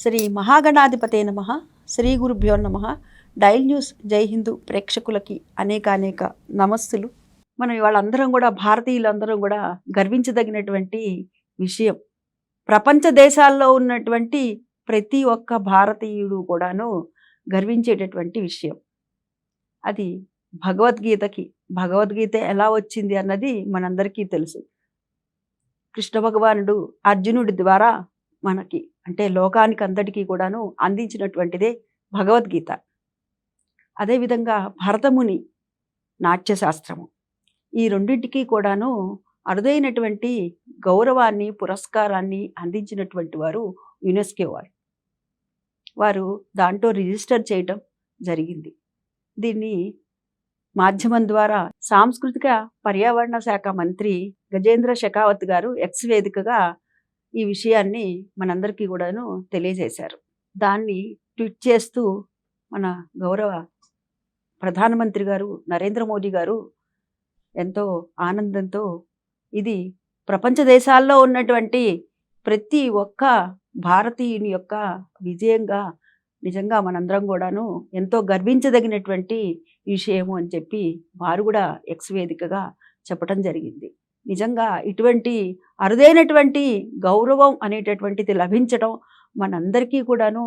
శ్రీ మహాగణాధిపతే నమ శ్రీ గురుభ్యో నమ. డైల్ న్యూస్ జై హిందూ ప్రేక్షకులకి అనేక అనేక నమస్సులు. మనం వాళ్ళందరం కూడా భారతీయులందరం కూడా గర్వించదగినటువంటి విషయం. ప్రపంచ దేశాల్లో ఉన్నటువంటి ప్రతి ఒక్క భారతీయుడు కూడాను గర్వించేటటువంటి విషయం. అది భగవద్గీతకి భగవద్గీత ఎలా వచ్చింది అన్నది మనందరికీ తెలుసు. కృష్ణ భగవానుడు అర్జునుడి ద్వారా మనకి అంటే లోకానికి అందరికీ కూడాను అందించినటువంటిదే భగవద్గీత. అదేవిధంగా భరతముని నాట్యశాస్త్రము. ఈ రెండింటికి కూడాను అరుదైనటువంటి గౌరవాన్ని పురస్కారాన్ని అందించినటువంటి వారు యునెస్కో వారు. వారు దాంట్లో రిజిస్టర్ చేయటం జరిగింది. దీన్ని మాధ్యమం ద్వారా సాంస్కృతిక పర్యావరణ శాఖ మంత్రి గజేంద్ర షెకావత్ గారు ఎక్స్ వేదికగా ఈ విషయాన్ని మనందరికీ కూడాను తెలియజేశారు. దాన్ని ట్వీట్ చేస్తూ మన గౌరవ ప్రధానమంత్రి గారు నరేంద్ర మోదీ గారు ఎంతో ఆనందంతో ఇది ప్రపంచ దేశాల్లో ఉన్నటువంటి ప్రతి ఒక్క భారతీయుని యొక్క విజయంగా నిజంగా మనందరం కూడాను ఎంతో గర్వించదగినటువంటి విషయము అని చెప్పి వారు కూడా ఎక్స్ వేదికగా చెప్పడం జరిగింది. నిజంగా ఇటువంటి అరుదైనటువంటి గౌరవం అనేటటువంటిది లభించడం మనందరికీ కూడాను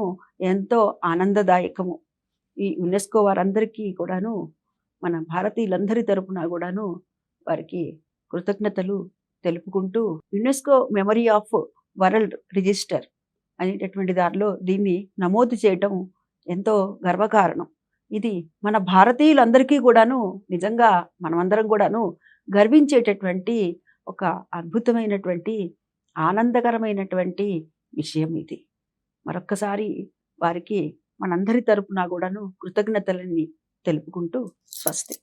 ఎంతో ఆనందదాయకము. ఈ యునెస్కో వారందరికీ కూడాను మన భారతీయులందరి తరపున కూడాను వారికి కృతజ్ఞతలు తెలుపుకుంటూ UNESCO memory of world register అనేటటువంటి దారిలో దీన్ని నమోదు చేయటం ఎంతో గర్వకారణం. ఇది మన భారతీయులందరికీ కూడాను నిజంగా మనమందరం కూడాను గర్వించేటటువంటి ఒక అద్భుతమైనటువంటి ఆనందకరమైనటువంటి విషయం ఇది. మరొక్కసారి వారికి మనందరి తరపున కూడాను కృతజ్ఞతలని తెలుపుకుంటూ స్వస్తి.